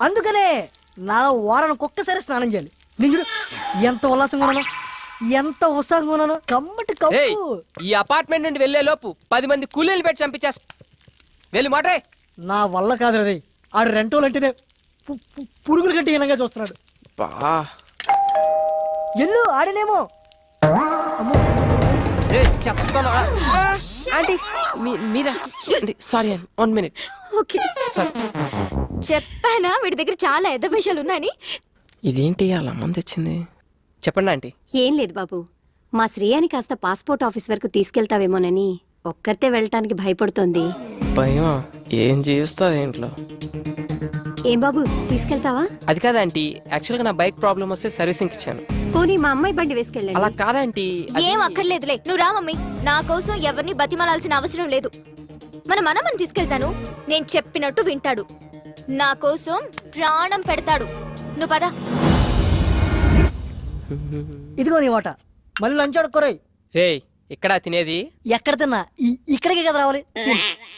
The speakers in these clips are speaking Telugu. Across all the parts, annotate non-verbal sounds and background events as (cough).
అందుకనే నా వారానికి ఒక్కసారి స్నానం చేయాలి. నేను చూడు ఎంత ఉల్లాసంగా ఉన్నాను ఎంత ఉత్సాహంగా ఉన్నాను కమ్మటి ఏయ్ కప్పు ఈ అపార్ట్మెంట్ నుండి వెళ్ళే లోపు పది మంది కూలీలు పెట్టి చంపించేస్తా వెళ్ళి మాట్రే. నా వల్ల కాదు రే ఆడు రెంటోలు అంటేనే పు- పు- పురుగుల కంటే హీనంగా చూస్తున్నాడు. బా. ఎల్లు ఆడనేమో. రే చెప్తాను ఆంటీ మీ మీరా? సారీ అండి వన్ మినిట్. ఓకే. సారీ. చెప్పానా? వీడి దగ్గర చాలా ఎద్ద విషయాలు ఉన్నాయని. ఇదేంటి అలా మంది వచ్చింది చెప్పండి ఆంటీ. ఏం లేదు బాబు. మా శ్రేయాని కాస్త పాస్పోర్ట్ ఆఫీస్ వరకు తీసుకెళ్తావేమోనని ఒక్కరితే వెళ్ళటానికి భయపడుతోంది. భయం ఏం చేస్తావు ఇంట్లో ఏం బాబు తీసుకెళ్తావా? అది కాదా ఆంటీ. యాక్చువల్గా నా బైక్ ప్రాబ్లం వస్తే సర్వీసింగ్ ఇచ్చాను. పోనీ మా అమ్మాయి బండి అలా వేసుకెళ్ళండి కాదంటీ అది- ఏం అక్కర్లేదులే. నువ్వు రా మమ్మీ. నా కోసం ఎవరిని బతిమలాల్సిన అవసరం లేదు. మన మనమని తీసుకెళ్తాను. నేను చెప్పినట్టు వింటాడు. నా కోసం ప్రాణం పెడతాడు. నువ్వు పద. ఇదిగో నీ వాట. మళ్ళీ లంచ్ అడుక్కోరాయి. రేయ్ ఇక్కడ తినేది? ఎక్కడ తిన్నా? ఈ- ఇక్కడికే కదా రావాలి.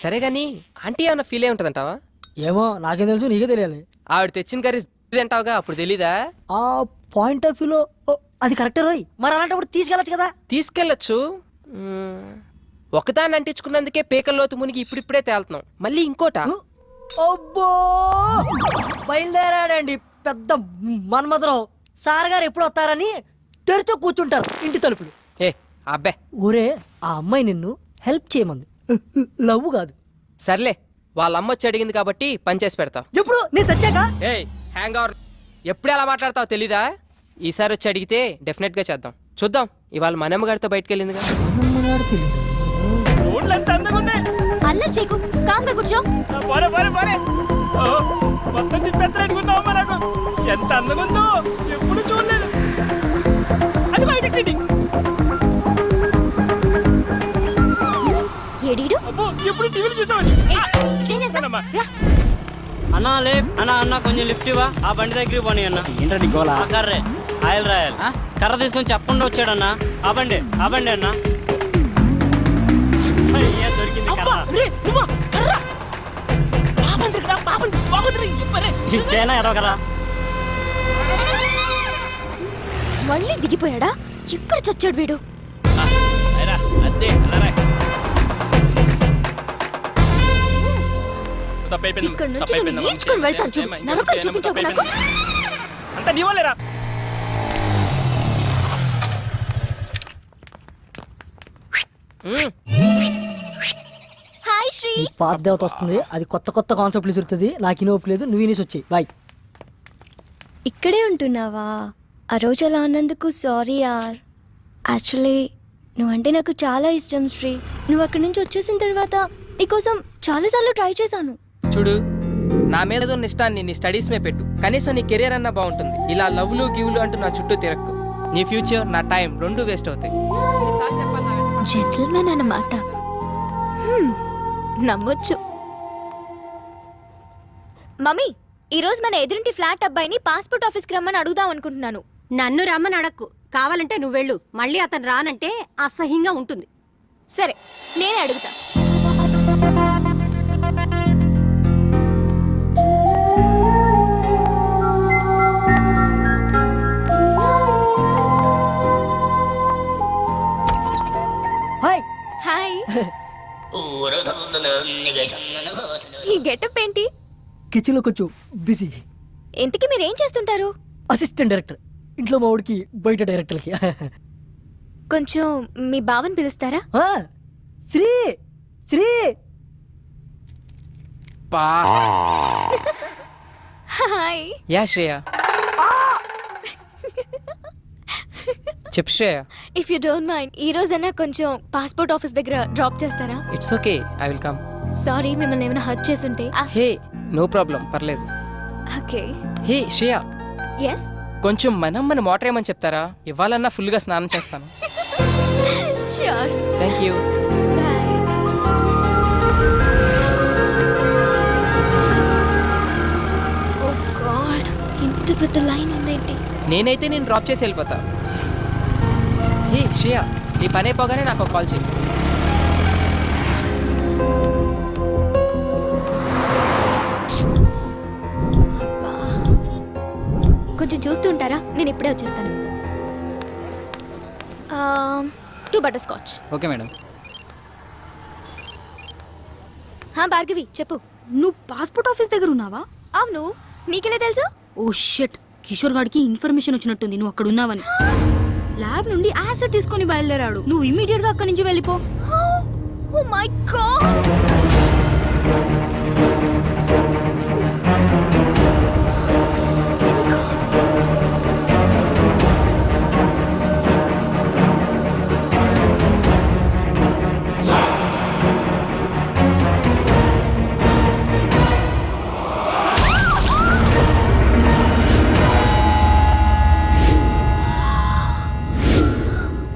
సరే గాని ఆంటీ ఏమన్నా ఫీల్ అయి ఉంటుందంటావా? ఏమో నాకేం తెలుసు నీకే తెలియాలి. ఆవిడ తెచ్చిన కర్రీ తింటావుగా అప్పుడు తెలీదా? ఆ పాయింట్ ఆఫ్ వ్యూలో అది కరెక్టే రోయ్. మరి అలాంటప్పుడు తీసుకెళ్ళచ్చు కదా. తీసుకెళ్ళచ్చు. మ్మ్. ఒకదాన్ని అంటించుకున్నందుకే పేకల్లోతు మునిగి ఇప్పుడిప్పుడే తేలుతున్నాం. మళ్ళీ ఇంకోట. అబ్బో! బయలుదేరాడండి పెద్ద మన్మధరావు. సార్ గారు ఎప్పుడు వస్తారని తెరిచో కూర్చుంటారు ఇంటి తలుపులు. ఏ అబ్బే. ఊరే ఆ అమ్మాయి నిన్ను హెల్ప్ చేయమంది. లవ్ కాదు. సర్లే వాళ్ళ అమ్మ వచ్చి అడిగింది కాబట్టి పని చేసి పెడతావు ఎప్పుడు? నేను చచ్చాక? ఏయ్ హ్యాంగ్ అవర్ ఎప్పుడు ఎలా మాట్లాడతావు తెలీదా? ఈసారి వచ్చి అడిగితే డెఫినెట్గా చేద్దాం. చూద్దాం ఇవాళ మనమ్మ గారితో బయటకు వెళ్ళిందిగా. అల్లరి చేయకు. కాంగా కూర్చో. పోరే పోరే పోరే. మొత్తం తిప్పెత్తలేడుకున్నావు నాకు. ఎంత అందంగా ఉందో ఎప్పుడు చూడలేదు. అది బయటకు సిటీ. ఎడీడు అబ్బో ఎప్పుడు టీవీలు. అన్న లే. అన్న అన్న కొంచెం లిఫ్ట్ ఇవ్వా. ఆ బండి దగ్గరికి పోనీ అన్న. ఏంటండి గోలా? కర్రే. ఆయిల్ రాయల్. కర్ర తీసుకొని చెప్పకుండా వచ్చాడన్న. ఆ బండి ఆ బండి అన్న. ఇచ్చేనా మళ్ళీ దిగిపోయాడా? ఎక్కడ చచ్చాడు వీడు? అదే ఇక్కడ నుంచి నేను నేర్చుకుని వెళ్తాను చూడు. నరకం చూపించకు నాకు. అంత నీ వాళ్ళేరా మ్మ్. ఈ పాత దేవత వస్తుంది. అది కొత్త కొత్త కాన్సెప్ట్లు చూస్తుంది నాకు ఇని ఒప్పు లేదు. నువ్వు ఇనేసి వచ్చాయి. బాయ్ ఇక్కడే ఉంటున్నావా? ఆ రోజు అలా అన్నందుకు సారీ యార్. యాక్చువల్లీ నువ్వంటే నాకు చాలా ఇష్టం శ్రీ. నువ్వు అక్కడి నుంచి వచ్చేసిన తర్వాత నీకోసం చాలాసార్లు ట్రై చేశాను. చూడు నా మీద ఉన్న ఇష్టాన్ని నీ స్టడీస్ మీద పెట్టు. కనీసం నీ కెరీర్ అన్నా బాగుంటుంది. ఇలా లవ్లు గివ్లు అంటూ నా చుట్టూ తిరక్కు. నీ ఫ్యూచర్ నా టైం రెండు వేస్ట్ అవుతాయి? జెంటల్మెన్ అన్నమాట. హ్మ్, నమ్మొచ్చు. మమ్మీ ఈరోజు మన ఎదురింటి ఫ్లాట్ అబ్బాయిని పాస్పోర్ట్ ఆఫీస్కి రమ్మని అడుగుదాం అనుకుంటున్నాను. నన్ను రమ్మని అడక్కు. కావాలంటే నువ్వు వెళ్ళు. మళ్ళీ అతను రానంటే అసహ్యంగా ఉంటుంది. సరే నేనే అడుగుతా. హాయ్. హాయ్. (laughs) ఈ గెటప్ ఏంటి? కిచెన్లో కొంచెం బిజీ. ఇంతకీ మీరు ఏం చేస్తుంటారు? Assistant director. ఇంట్లో మా వాడికి బయట డైరెక్టర్కి కొంచెం మీ బావని పిలుస్తారా? ఆ, శ్రీ శ్రీ. పా. హాయ్. యా శ్రేయ. చెప్పు. Shreya if you don't mind ఈ రోజైనా కొంచెం పాస్పోర్ట్ ఆఫీస్ దగ్గర డ్రాప్ చేస్తారా? It's okay I will come sorry మిమ్మల్ని ఏమైనా హర్ట్ చేసుంటే హే నో ప్రాబ్లం పర్లేదు. ఓకే హే శ్రేయ ఎస్ కొంచెం మనం మన మోటర్ ఏమని చెప్తారా? ఇవ్వాలన్నా ఫుల్గా స్నానం చేస్తాను. (laughs) థ్యాంక్ యూ Oh ఇంత పెద్ద లైన్ ఉందేంటి? నేనైతే నేను డ్రాప్ చేసి వెళ్ళిపోతా. హే శ్రేయ నీ పని అయిపోగానే నాకు కాల్ చేయి కొంచెం చూస్తూ ఉంటారా? నేను ఇప్పుడే వచ్చేస్తాను. Two butterscotch okay madam. హా భార్గవి చెప్పు. నువ్వు పాస్పోర్ట్ ఆఫీస్ దగ్గర ఉన్నావా? అవును. నీకెలా తెలుసు? ఓ షట్ కిషోర్ గాడికి ఇన్ఫర్మేషన్ వచ్చినట్టుంది. నువ్వు అక్కడ ఉన్నావని. ల్యాబ్ నుండి యాసిడ్ తీసుకొని బయలుదేరాడు. నువ్వు ఇమీడియట్గా అక్కడి నుంచి వెళ్ళిపో. ఓ మై గాడ్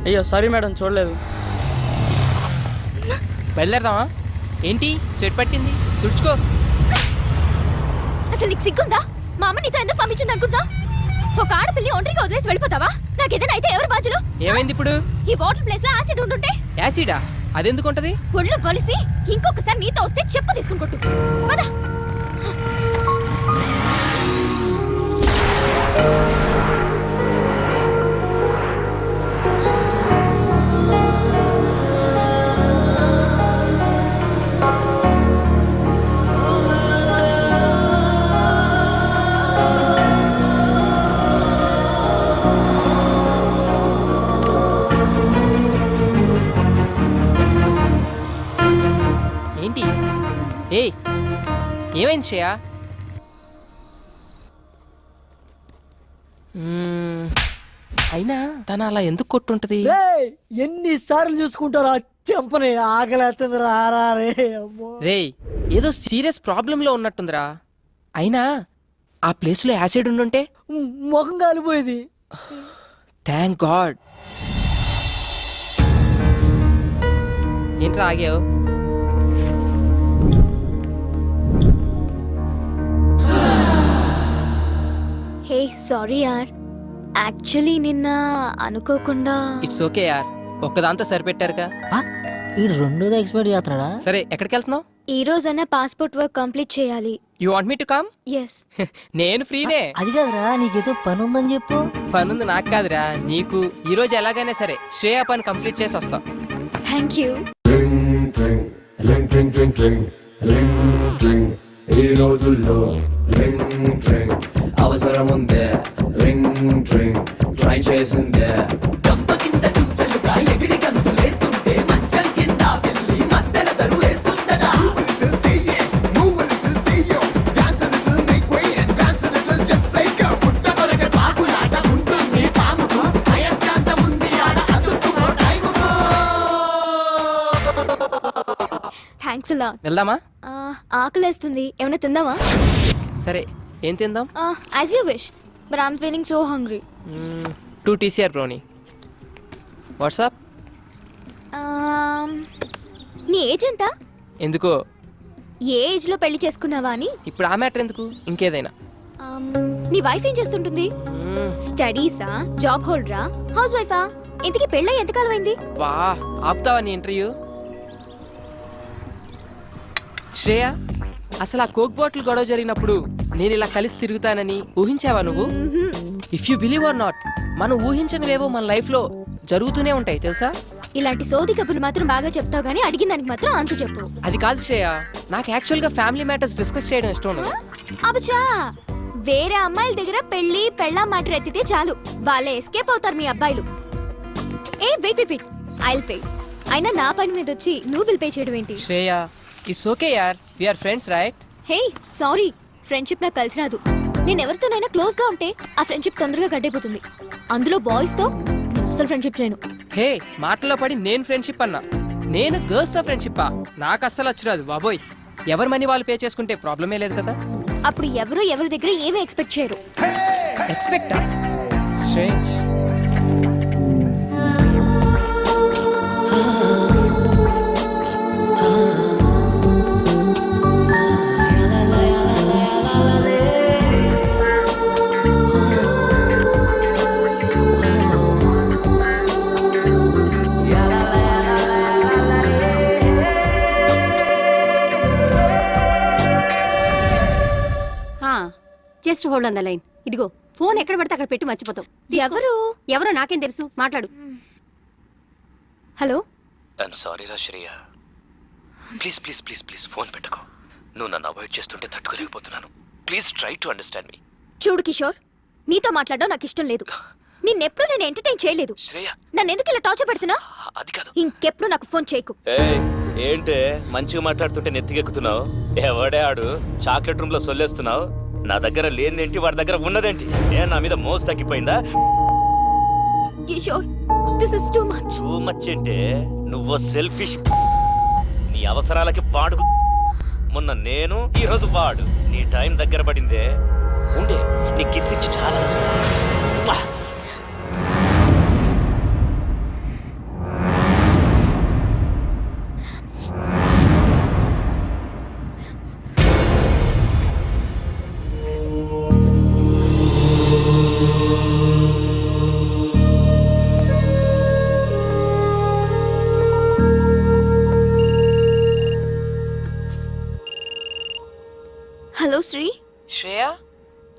అయ్యో సారీ మేడం చూడలేదు. బయలుదేరదామా? ఏంటి? స్వెట్ పట్టింది. తుడుచుకో. అసలు నీకు సిగ్గుందా? మా అమ్మ నీతో ఎందుకు పంపించింది అనుకుంటా ఒక ఆడపిల్లి ఒంటరిగా వదిలేసి వెళ్ళిపోతావా? నాకేదైనా అయితే ఎవరు బాధ్యులు? ఏమైంది ఇప్పుడు? ఈ వాటర్ ప్లేస్లో యాసిడ్ ఉంటుంటే యాసిడా? అదెందుకు ఉంటది? ఒళ్ళు బలిసి ఇంకొకసారి నీతో వస్తే చెప్పు తీసుకుని కొట్టు. పద. ఏయ్ ఏమైంది శ్రేయ? అయినా తను అలా ఎందుకు కొట్టుంటది? రేయ్, ఎన్నిసార్లు చూసుకుంటారా చెంపని రే ఏదో సీరియస్ ప్రాబ్లంలో ఉన్నట్టుందిరా. అయినా ఆ ప్లేస్లో యాసిడ్ ఉండుంటే? ముఖం కాలిపోయేది. థ్యాంక్ గాడ్ ఏంట్రా ఆగావు? హే సారీ యార్ యాక్చువల్లీ నిన్న అనుకోకుండా ఇట్స్ ఓకే యార్ ఒక్కదాంతో సరిపెట్టారుగా ఈ రెండోది ఎక్స్పైర్ చేస్తున్నాడా సరే ఎక్కడికి వెళ్తున్నావు ఈ రోజైనా పాస్పోర్ట్ వర్క్ కంప్లీట్ చేయాలి you want me to come yes నేను ఫ్రీనే అది కాదురా నీకేదో పని ఉందని చెప్పు పనుంది నాకు కాదురా నీకు ఈ రోజు ఎలాగైనా సరే శ్రేయ పని కంప్లీట్ చేసి వస్తాం థ్యాంక్ యూ ఈ రోజుల్లో అవసరం ఉందే రింగ్ ట్రింగ్ ట్రై చేసిందే. గంప కింద చుంచలుగా ఎగిరి గంతులేస్తుంటే మంచం కింద పిల్లి మధ్యల థ్యాంక్స్ అలా వెళ్దామా? ఆకలేస్తుంది. ఏమైనా తిందామా? సరే. ఏం తిందాం? As you wish but I'm feeling so hungry too TCR బ్రోని వాట్సాప్ Um, నీ ఏజ్ ఎంత? ఎందుకో? ఏ ఏజ్లో పెళ్ళి చేసుకున్నావా అని? ఇప్పుడు ఆ మ్యాటర్ ఎందుకు? ఇంకేదైనా. Um, నీ వైఫ్ ఏం చేస్తుంటుంది? స్టడీసా జాబ్ హోల్డరా హౌస్ వైఫా ఇంతకీ పెళ్ళై ఎంతకాలం అయింది? వా ఆపుతావా నీ ఇంటర్వ్యూ శ్రేయ? అసలు ఆ కోక్ బాటిల్ గొడవ జరిగినప్పుడు నేను ఇలా కలిసి తిరుగుతానని ఊహించావా నువ్వు? If you believe or not మనం ఊహించనివేవో మన లైఫ్లో జరుగుతూనే ఉంటాయి తెలుసా? ఇలాంటి సోది కబుర్లు మాత్రం బాగా చెప్తావు కానీ అడిగిన దానికి మాత్రం ఆన్సర్ చెప్పు. అది కాదు శ్రేయ నాకు యాక్చువల్గా ఫ్యామిలీ మ్యాటర్స్ డిస్కస్ చేయడం ఇష్టం అబచా వేరే అమ్మాయిల దగ్గర పెళ్ళి పెళ్ళా మాట ఎత్తితే చాలు. వాళ్ళే ఎస్కేప్ అవుతారు మీ అబ్బాయిలు. ఏ wait wait wait I'll pay అయినా నా పని మీద వచ్చి నువ్వు బిల్ పే చేయడం ఏంటి? శ్రేయ ఇట్స్ ఓకే యార్ we're friends right hey sorry. Friendship నాకు కలిసి రాదు. నేను ఎవరితోనైనా క్లోజ్గా ఉంటే ఆ ఫ్రెండ్షిప్ తొందరగా గడ్డైపోతుంది. అందులో బాయ్స్తో నేను అసలు ఫ్రెండ్షిప్ చేయను. హే మాటలో పడి నేను ఫ్రెండ్షిప్ అన్నా. నేను గర్ల్స్తో ఫ్రెండ్షిప్ నాకు అస్సలు వచ్చిరాదు బాబోయ్. ఎవరి మనీ వాళ్ళు పే చేసుకుంటే ప్రాబ్లమే లేదు కదా? అప్పుడు ఎవరు ఎవరి దగ్గర ఏమీ ఎక్స్పెక్ట్ చేయరు. ఎక్స్పెక్టా strange just hold on the line. ఇదిగో ఫోన్ ఎక్కడ పడితే అక్కడ పెట్టి మర్చిపోతావు. ఎవరు? ఎవరో నాకేం తెలుసు. మాట్లాడు. హలో? ఐఎమ్ సారీ రా Shreya. Please please please please phone పెట్టుకో. నువ్వు నన్ను అవాయిడ్ చేస్తుంటే తట్టుకోలేకపోతున్నాను. Please try to understand me. చూడు కిషోర్ నీతో మాట్లాడడం నాకు ఇష్టం లేదు. నిన్నెప్పుడు నేను ఎంటర్టైన్ చేయలేదు. శ్రేయ. నన్ను ఎందుకు ఇలా టార్చర్ పెడుతున్నా అది కాదు. ఇంకెప్పుడు నాకు ఫోన్ చేయకు. ఏంటే? మంచిగా మాట్లాడుతుంటే నెత్తికెక్కుతున్నావు ఎవడే ఆడు? చాక్లెట్ రూమ్లో సొల్లేస్తున్నావు? నా దగ్గర లేనిదేంటి వాడి దగ్గర ఉన్నదేంటి? ఏ నా మీద మోసు తగ్గిపోయిందా? Kishore this is too much too much అంటే నువ్వు సెల్ఫిష్ నీ అవసరాలకి వాడు మొన్న నేను ఈ రోజు వాడు. నీ టైం దగ్గర పడిందే. ఉండే నీ కిస్ ఇచ్చి చాలా రోజులు.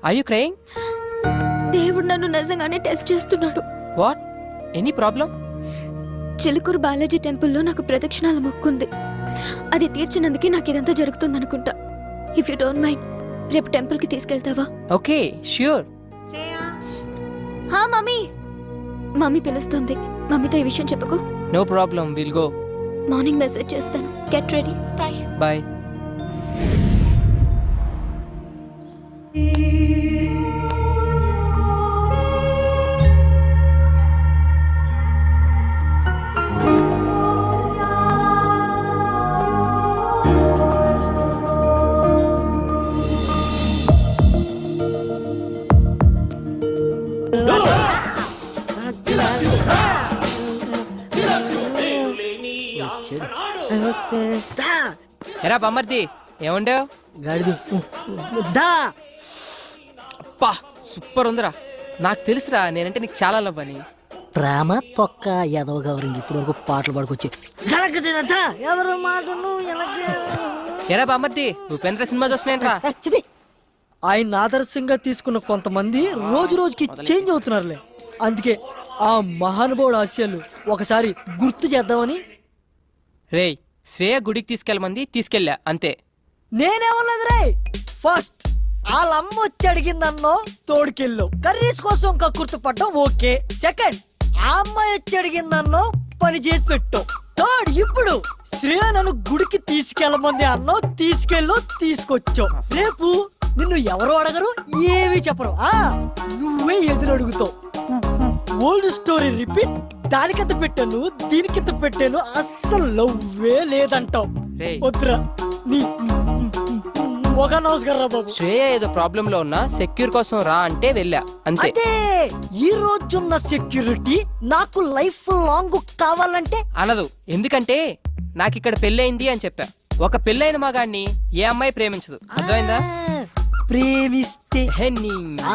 ఐ యు క్రయింగ్ దేవుడు నన్ను నిజంగానే టెస్ట్ చేస్తున్నాడు. What any problem Chilkur Balaji టెంపుల్లో నాకు ప్రదక్షిణాల మొక్కుంది. అది తీర్చినందుకే నాకు ఇదంతా జరుగుతుందనుకుంటా. ఇఫ్ యూ డోంట్ మైండ్ రేపు టెంపుల్కి తీసుకెళ్తావా? ఓకే ష్యూర్ హా మమ్మీ! మమ్మీ పిలుస్తుంది. మమ్మీతో ఈ విషయం చెప్పకు. No problem will go morning message చేస్తాను. గెట్ రెడీ బాయ్ బాయ్ ఎరా బమ్మర్ది ఏముండవు? గాడిది. దా. అప్పా సూపర్ ఉందిరా. నాకు తెలుసురా నేనంటే నీకు చాలా లవ్ అని. ప్రేమ తొక్క ఎదవ గౌరింగ్ ఇప్పుడు వరకు పాటలు పాడుకొచ్చి ఎవరు ఎలాగే ఎరా బామ్మర్ది ఉపేంద్ర సినిమా చూస్తున్నాయంట్రా. ఆయన ఆదర్శంగా తీసుకున్న కొంతమంది రోజు రోజుకి చేంజ్ అవుతున్నారులే. అందుకే ఆ మహానుభావుడు ఆశయాలు ఒకసారి గుర్తు చేద్దామని. రేయ్ శ్రేయ గుడికి తీసుకెళ్ళమంది తీసుకెళ్ళా అంతే. నేనేమన్నది రే ఫస్ట్ వాళ్ళ అమ్మ వచ్చి అడిగిందన్నో తోడుకెళ్ళు. కర్రీస్ కోసం కక్కుర్తి పడ్డం ఓకే. సెకండ్ ఆ అమ్మాయి వచ్చి అడిగిందన్నో పని చేసి పెట్టు. థర్డ్ ఇప్పుడు శ్రేయ నన్ను గుడికి తీసుకెళ్ళమంది అన్నో తీసుకెళ్ళు తీసుకొచ్చావు. రేపు నిన్ను ఎవరు అడగరు ఏమీ చెప్పరు. ఆ నువ్వే ఎదురు అడుగుతావు. ఓల్డ్ స్టోరీ రిపీట్ దానికింత పెట్టాను దీనికింత పెట్టాను అస్సలు లవ్వే లేదంటావు. వద్దురా నీ ఒక నమస్కారం రా బాబు. శ్రేయ ఏదో ప్రాబ్లం లో ఉన్నా సెక్యూర్ కోసం రా అంటే వెళ్ళా అంతే. అదే ఈ రోజున్న సెక్యూరిటీ నాకు లైఫ్ లాంగ్ కావాలంటే అనదు. ఎందుకంటే నాకు ఇక్కడ పెళ్ళయింది అని చెప్పా. ఒక పెళ్ళైన మగాడిని ఏ అమ్మాయి ప్రేమించదు. అర్థమైందా? ప్రేమిస్తే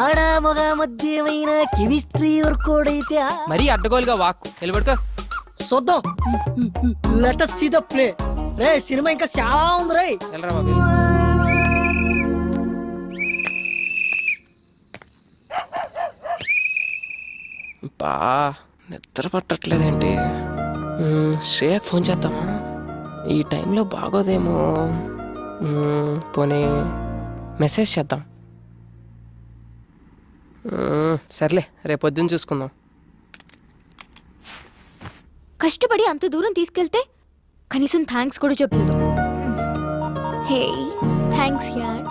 ఆడ మగ మధ్యమైన కెమిస్ట్రీ వర్కౌట్ అయితే మరీ అడ్డగోలుగా వాక్కు. నిలబడుకో చూద్దాం లెట్ సీ ద ప్లే రే సినిమా ఇంకా చాలా ఉంది రే. వెళ్ళరా బాబు. బా నిద్ర పట్టట్లేదేంటి? శ్రేయకు ఫోన్ చేద్దామా? ఈ టైంలో బాగోదేమో. పోనీ. మెసేజ్ చేద్దాం. సర్లే రేపు పొద్దున్న చూసుకుందాం. కష్టపడి అంత దూరం తీసుకెళ్తే కనీసం థ్యాంక్స్ కూడా చెప్పలేదు. హే థ్యాంక్స్ యార్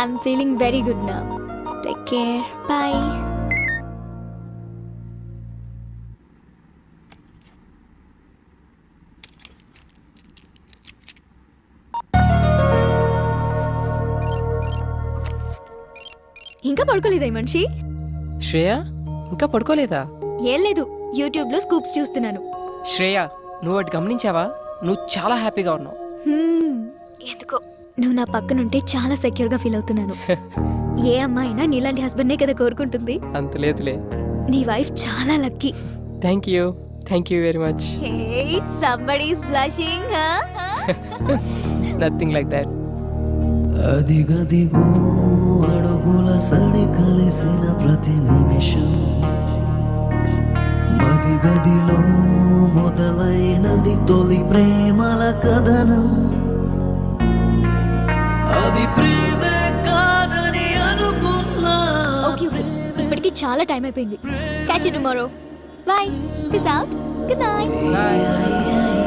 ఐఎమ్ ఫీలింగ్ వెరీ గుడ్ నా టేక్ కేర్ బాయ్ పడుకోలేదా ఈ మనిషి? శ్రేయ ఇంకా పడుకోలేదా? ఏం లేదు యూట్యూబ్లో స్కూప్స్ చూస్తున్నాను. శ్రేయ నువ్వు ఒకటి గమనించావా? నువ్వు చాలా హ్యాపీగా ఉన్నావు. హ్మ్, ఎందుకో. నువ్వు నా పక్కనుంటే చాలా సెక్యూర్గా ఫీల్ అవుతున్నాను. (laughs) ఏ అమ్మాయినా నీలాంటి హస్బెండ్నే కదా కోరుకుంటుంది. అంత లేదులే. నీ వైఫ్ చాలా lucky. Thank you thank you very much hey somebody's blushing nothing like that అదిగదిగో అడుగుల సడి కలిసిన ప్రతి నిమిషం. మది గదిలో మొదలైనది తొలి ప్రేమల కథనం. అది ప్రేమే కాదని అనుకున్నా. ఇప్పటికి చాలా టైం అయిపోయింది. Catch tomorrow bye out good night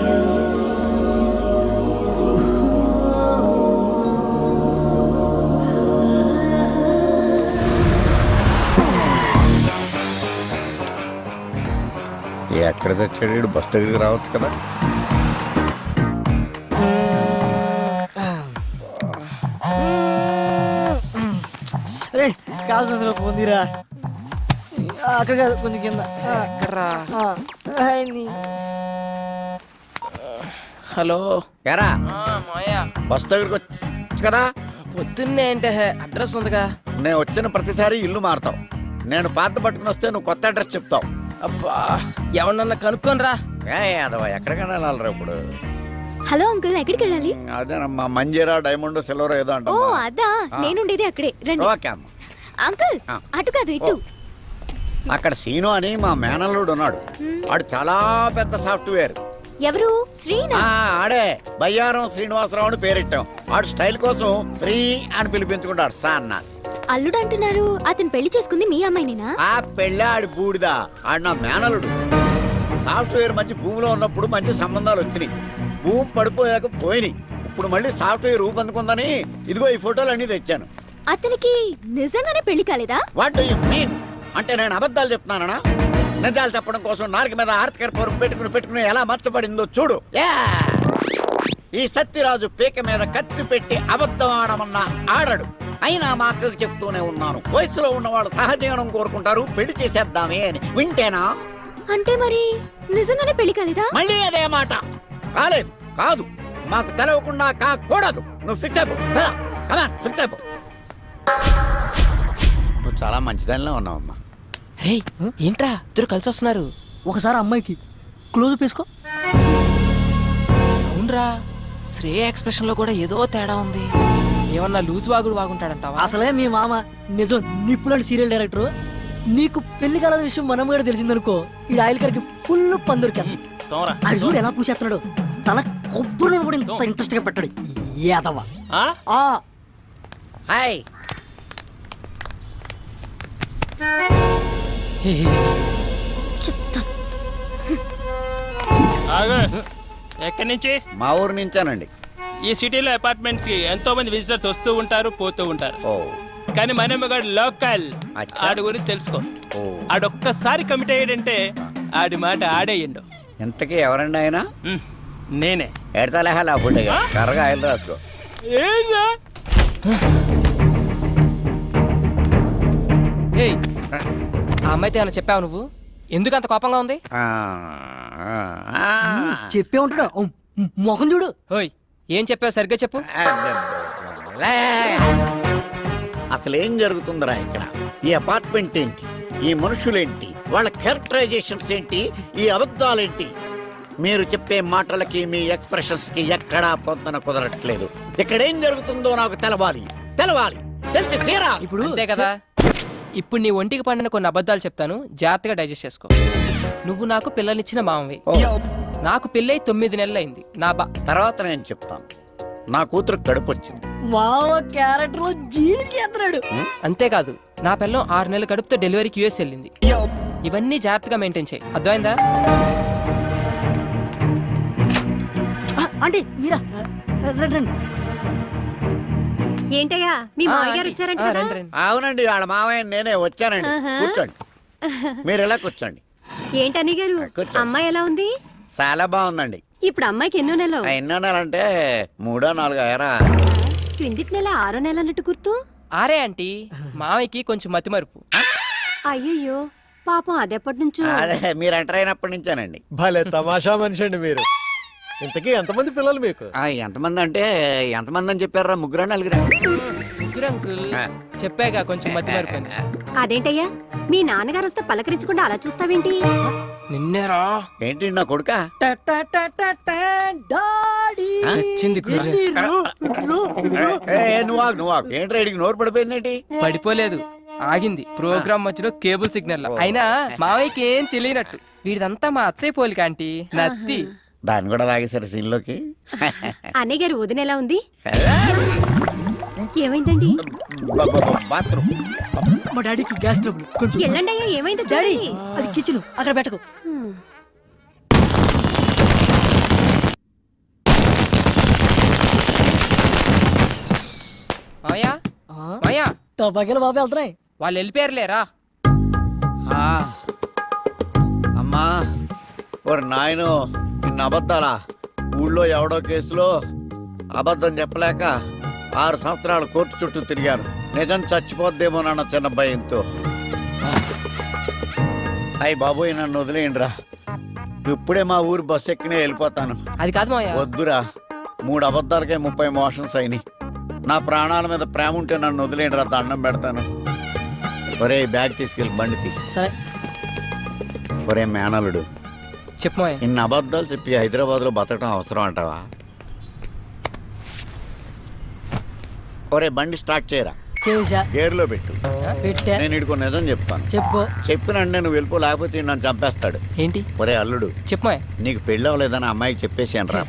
ఎక్కడ తెచ్చాడు బస్ దగ్గరికి రావచ్చు కదా. రే కాల్సిన పొందిరా అక్కడ కాదు కొంచెం కింద. హలో. ఎరా ఆ, మాయా బస్ దగ్గరికి వచ్చు కదా? పొద్దున్నే అంటే అడ్రస్ ఉందిగా. నేను వచ్చిన ప్రతిసారి ఇల్లు మారుతావు. నేను పాత పట్టుకుని వస్తే నువ్వు కొత్త అడ్రస్ చెప్తావు. అబ్బా ఎవరన్నా కనుక్కోనరా? ఏ అదవా ఎక్కడికైనా వెళ్ళాలిరా ఇప్పుడు. హలో అంకుల్ ఎక్కడికి వెళ్ళాలి? అదేనమ్మా మంజీరా డైమండ్ సిల్వర్ ఏదో ఓ అంటాం అదా నేనుండేది అక్కడే. రండి. ఓకే అమ్మ. అంకుల్. అటు కాదు ఇటు. అక్కడ సీను అని మా మేనల్లుడు ఉన్నాడు. వాడు చాలా పెద్ద సాఫ్ట్వేర్. ఎవరు? శ్రీనా? ఆ, ఆడే. బయ్యారం శ్రీనివాసరావు అని పేరెట్టాం. వాడు స్టైల్ కోసం శ్రీ అని పిలిపించుకుంటాడు. సాన్నాస్ అల్లుడు అంటున్నారు అతను పెళ్ళి చేసుకుంది మీ అమ్మాయినేనా? ఆ పెళ్ళాడి బూడిద. ఆడు నా మేనలుడు సాఫ్ట్వేర్ మంచి భూమిలో ఉన్నప్పుడు మంచి సంబంధాలు వచ్చినాయి. భూమి పడిపోయాక పోయినాయి. ఇప్పుడు మళ్ళీ సాఫ్ట్వేర్ రూపొందుకుందని ఇదిగో ఈ ఫోటోలు అన్ని తెచ్చాను. అతనికి నిజంగానే పెళ్ళి కాలేదా? వాట్ డూ యూ మీన్ అంటే నేను అబద్ధాలు చెప్తున్నానా నిజాలు చెప్పడం కోసం నాలుగు మీద ఆర్థిక పరుపు పెట్టుకుని పెట్టుకుని ఎలా మర్చబడిందో చూడు! ఈ సత్యరాజు పీక మీద కత్తి పెట్టి అబద్ధం ఆడమన్నా ఆడడు. అయినా మా అక్కకు చెప్తూనే ఉన్నాను. వయసులో ఉన్నవాళ్ళు సహజీవనం కోరుకుంటారు. పెళ్ళి చేసేద్దామే అని. వింటేనా? అంటే మరి నిజంగానే పెళ్ళి కాలేదా? మళ్ళీ అదే మాట. కాలేదు. కాదు. మాకు తెలవకుండా కాకూడదు. నువ్వు ఫిక్స్ అయిపో. ఫిక్స్ అయిపో. నువ్వు చాలా మంచిదానిలో ఉన్నావమ్మా. రే ఏంట్రా? ఇద్దరు కలిసి వస్తున్నారు. ఒకసారి అమ్మాయికి క్లోజ్ వేసుకో. అవునరా శ్రేయ ఎక్స్ప్రెషన్లో కూడా ఏదో తేడా ఉంది. ఏమన్నా లూజ్ వాగుడు వాగుంటాడంటావా? అసలే మీ మామ నిజం నిప్పులాంటి సీరియల్ డైరెక్టర్. నీకు పెళ్ళి కాల విషయం మనం కూడా తెలిసిందనుకో ఈ ఆయిల్ కరికి ఫుల్ పందురికి అది చూడు ఎలా పూసేస్తున్నాడు తల కొబ్బరి నూనె కూడా ఇంత ఇంట్రెస్ట్గా పెట్టాడు. ఏదవా ఆ? ఆ. హాయ్. చెప్తాను ఆగు. ఎక్కడి నుంచి? మా ఊరు నుంచానండి. ఈ సిటీలో అపార్ట్మెంట్స్కి ఎంతో మంది విజిటర్స్ వస్తూ ఉంటారు పోతూ ఉంటారు. ఓ. కానీ మనమ్మగాడు లోకల్. అచ్చా. ఆడి గురించి తెలుసుకో. ఓ. ఆడొక్కసారి కమిట్ అయ్యాడంటే ఆడి మాట ఆడేయండు ఇంతకీ ఎవరండి ఆయన? ఉమ్, నేనే. ఎడతలేహాలి ఆ ఫుడ్ కర్రగా ఆయన రాసుకో. ఏంరా ఏయ్. ఆ అమ్మాయితో ఏమైనా చెప్పావు నువ్వు? ఎందుకు అంత కోపంగా ఉంది. చెప్పే ఉంటాడు ముఖం చూడు. ఓయ్ ఏం చెప్పావు? సరిగ్గా చెప్పు. లే. అసలు ఏం జరుగుతుందిరా ఇక్కడ? ఈ అపార్ట్మెంట్ ఏంటి? ఈ మనుషులేంటి? వాళ్ళ క్యారెక్టరైజేషన్స్ ఏంటి? ఈ అబద్ధాలేంటి? మీరు చెప్పే మాటలకి మీ ఎక్స్ప్రెషన్స్కి ఎక్కడా పొందన కుదరట్లేదు. ఇక్కడ ఏం జరుగుతుందో నాకు తెలవాలి. తెలవాలి. తెలిసి తీరాలి. ఇప్పుడు అంతే కదా. ఇప్పుడు నీ ఒంటికి పండిన కొన్ని అబద్ధాలు చెప్తాను. జాగ్రత్తగా డైజెస్ట్ చేసుకో. నువ్వు నాకు పిల్లనిచ్చిన మామవి. నాకు పెళ్ళై తొమ్మిది నెలలు అయింది నా బా తర్వాత నేను చెప్తాను. నా కూతురు కడుపు వచ్చింది మావ క్యారెక్టర్లో జీని చేస్తున్నాడు అంతేకాదు నా పిల్లం ఆరు నెలల కడుపుతో డెలివరీకి యూఎస్ వెళ్ళింది. ఇవన్నీ జాగ్రత్తగా మెయింటైన్ చేయి. అర్థమైందా? అంటే మీరా? రండి రండి. ఏంటయ్యా? మీ ఆ, మామయ్య గారు ఆంటీ. వచ్చారంట కదా. అవునండి వాళ్ళ మావయ్య నేనే వచ్చానండి. కూర్చోండి. మీరు ఎలా కూర్చోండి? ఏంటని గారు. అమ్మాయి ఎలా ఉంది? చాలా బాగుందండి. ఇప్పుడు అమ్మాయికి ఎన్నో నెలలు? ఎన్నో నెలంటే మూడో నాలుగో ఎరా. క్రిందిటి నెల ఆరో నెల అన్నట్టు గుర్తు? ఆరే ఆంటీ. మామయ్యకి కొంచెం మతిమరుపు. అయ్యయ్యో పాపం అదెప్పటి నుంచో? అదే మీరు ఎంటర్ అయినప్పటి నుంచేనండి. భలే తమాషా మనిషి అండి మీరు. ఇంతకీ ఎంతమంది పిల్లలు మీకు? ఆ, ఎంతమంది అంటే ఎంతమంది అని చెప్పారా ముగ్గురు నలుగురు? ముగ్గురు అంకుల్. చెప్పాగా కొంచెం అదేంటయ్యా? మీ నాన్నగారు వస్తే పలకరించకుండా అలా చూస్తావేంటి? నిన్నేరా? ఏంటి నా కొడుక? చచ్చింది గుర్రె. నువ్వు ఆగు, నువ్వు ఆగు. ఏంటి రైడింగ్ నోరు పడిపోయిందేంటి పడిపోలేదు. ఆగింది. ప్రోగ్రామ్ మధ్యలో కేబుల్ సిగ్నల్లో. అయినా మావయ్యకి ఏం తెలియనట్టు. వీడిదంతా మా అత్తయ్య పోలిక ఆంటీ. నత్తి. దాన్ని కూడా లాగేశారు సీన్లోకి. అన్నయ్య గారు వదిన ఎలా ఉంది? ఏమైందండి? బాత్రూమ్. మా డాడీకి గ్యాస్ ట్రబుల్. కొంచెం ఎల్లండి అయ్యా ఏమైందో డాడీ. అది కిచెన్ అక్కడ పెట్టకు. మాయా మాయా టబాకీలు బాబు వెళ్తున్నాయి. వాళ్ళు వెళ్ళిపోయారులేరా? ఆ. అమ్మా. ఓరి నాయను ఇన్ని అబద్ధాలా? ఊళ్ళో ఎవడో కేసులో అబద్ధం చెప్పలేక ఆరు సంవత్సరాలు కోర్టు చుట్టూ తిరిగాను. నిజం చచ్చిపోద్దేమోనన్న చిన్న భయంతో. అయ్యి బాబోయ్ నన్ను వదిలేయండిరా. ఇప్పుడే మా ఊరు బస్సు ఎక్కినే వెళ్ళిపోతాను. అది కాదు వద్దురా. మూడు అబద్ధాలకే ముప్పై మోషన్స్ అయినాయి. నా ప్రాణాల మీద ప్రేమ ఉంటే నన్ను వదిలేయండిరా దండం పెడతాను. ఒరే బ్యాగ్ తీసుకెళ్ళి బండి తీ. సరే. ఒరే మేనలుడు చెప్పు మాయా ఇన్ని అబద్ధాలు చెప్పి హైదరాబాద్లో బతకడం అవసరం అంటావా? ఒరే బండి స్టార్ట్ చేయరా? చేసా గేర్లో పెట్టు. పెట్టా. నేను ఇడుకో నిజం చెప్తాను. చెప్పు. చెప్పినంటే నువ్వు వెళ్ళిపో లేకపోతే నన్ను చంపేస్తాడు. ఏంటి? ఒరే అల్లుడు. చెప్పు మాయా నీకు పెళ్ళి అవ్వలేదని అమ్మాయికి చెప్పేసాను రా.